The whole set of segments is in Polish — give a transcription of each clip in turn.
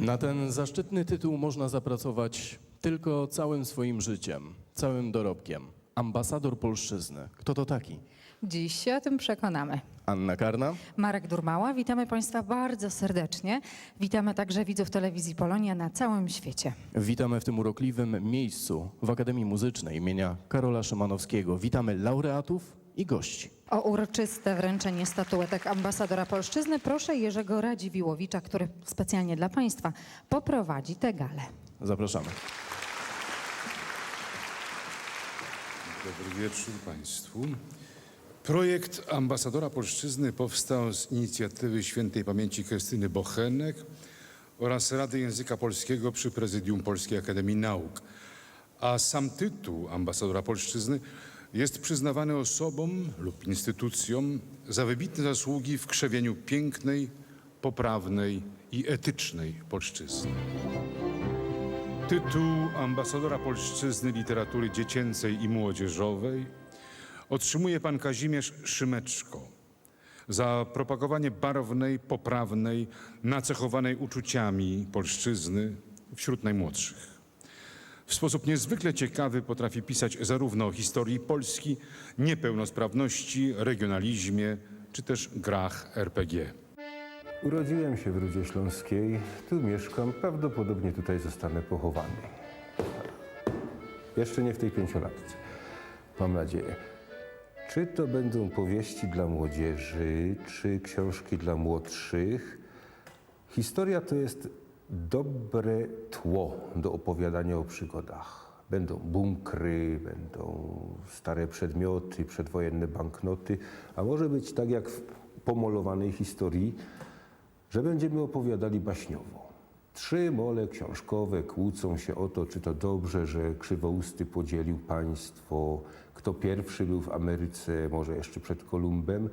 Na ten zaszczytny tytuł można zapracować tylko całym swoim życiem, całym dorobkiem. Ambasador polszczyzny. Kto to taki? Dziś się o tym przekonamy. Anna Karna? Marek Durmała, witamy Państwa bardzo serdecznie. Witamy także widzów telewizji Polonia na całym świecie. Witamy w tym urokliwym miejscu w Akademii Muzycznej imienia Karola Szymanowskiego. Witamy laureatów i gości. O uroczyste wręczenie statuetek ambasadora polszczyzny proszę Jerzego Radziwiłowicza, który specjalnie dla Państwa poprowadzi tę galę. Zapraszamy. Dobry wieczór Państwu. Projekt ambasadora polszczyzny powstał z inicjatywy świętej pamięci Krystyny Bochenek oraz Rady Języka Polskiego przy Prezydium Polskiej Akademii Nauk. A sam tytuł ambasadora polszczyzny jest przyznawany osobom lub instytucjom za wybitne zasługi w krzewieniu pięknej, poprawnej i etycznej polszczyzny. Tytuł ambasadora polszczyzny literatury dziecięcej i młodzieżowej otrzymuje pan Kazimierz Szymeczko za propagowanie barwnej, poprawnej, nacechowanej uczuciami polszczyzny wśród najmłodszych. W sposób niezwykle ciekawy potrafi pisać zarówno o historii Polski, niepełnosprawności, regionalizmie czy też grach RPG. Urodziłem się w Rudzie Śląskiej, tu mieszkam, prawdopodobnie tutaj zostanę pochowany. Jeszcze nie w tej pięciolatce, mam nadzieję. Czy to będą powieści dla młodzieży, czy książki dla młodszych? Historia to jest dobre tło do opowiadania o przygodach. Będą bunkry, będą stare przedmioty, przedwojenne banknoty, a może być tak jak w pomalowanej historii, że będziemy opowiadali baśniowo. Trzy mole książkowe kłócą się o to, czy to dobrze, że krzywousty podzielił państwo, kto pierwszy był w Ameryce, może jeszcze przed Kolumbem.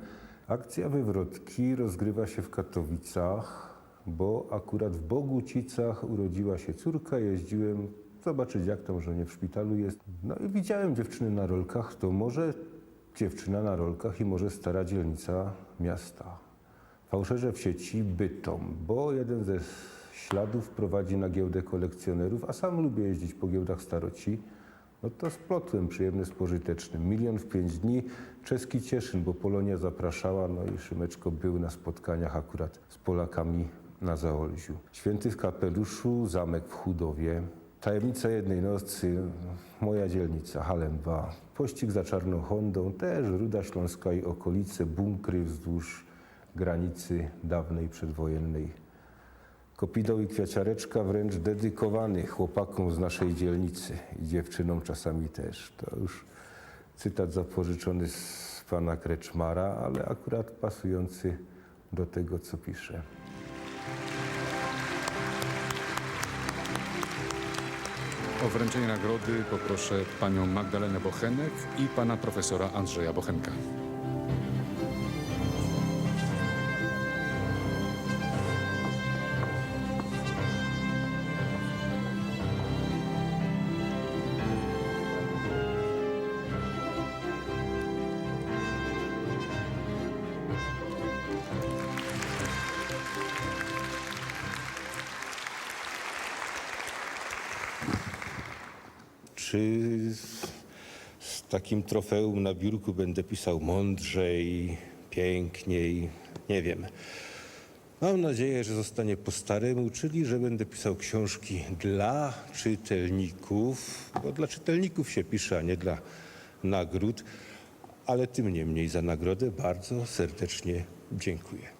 Akcja wywrotki rozgrywa się w Katowicach, bo akurat w Bogucicach urodziła się córka. Jeździłem zobaczyć, jak tam żonie w szpitalu jest. No i widziałem dziewczyny na rolkach, to może dziewczyna na rolkach i może stara dzielnica miasta. Fałszerze w sieci Bytom, bo jeden ze śladów prowadzi na giełdę kolekcjonerów, a sam lubię jeździć po giełdach staroci. No to splotłem przyjemny z pożytecznym. Milion w pięć dni, czeski Cieszyn, bo Polonia zapraszała, no i Szymeczko był na spotkaniach akurat z Polakami na Zaolziu. Święty w kapeluszu, zamek w Chudowie, tajemnica jednej nocy, moja dzielnica, Halemba, pościg za czarną Hondą, też Ruda Śląska i okolice, bunkry wzdłuż granicy dawnej przedwojennej. Kopidą i kwiaciareczka wręcz dedykowany chłopakom z naszej dzielnicy i dziewczynom czasami też. To już cytat zapożyczony z pana Kreczmara, ale akurat pasujący do tego, co pisze. O wręczenie nagrody poproszę panią Magdalenę Bochenek i pana profesora Andrzeja Bochenka. Czy z, takim trofeum na biurku będę pisał mądrzej, piękniej? Nie wiem. Mam nadzieję, że zostanie po staremu, czyli że będę pisał książki dla czytelników, bo dla czytelników się pisze, a nie dla nagród. Ale tym niemniej za nagrodę bardzo serdecznie dziękuję.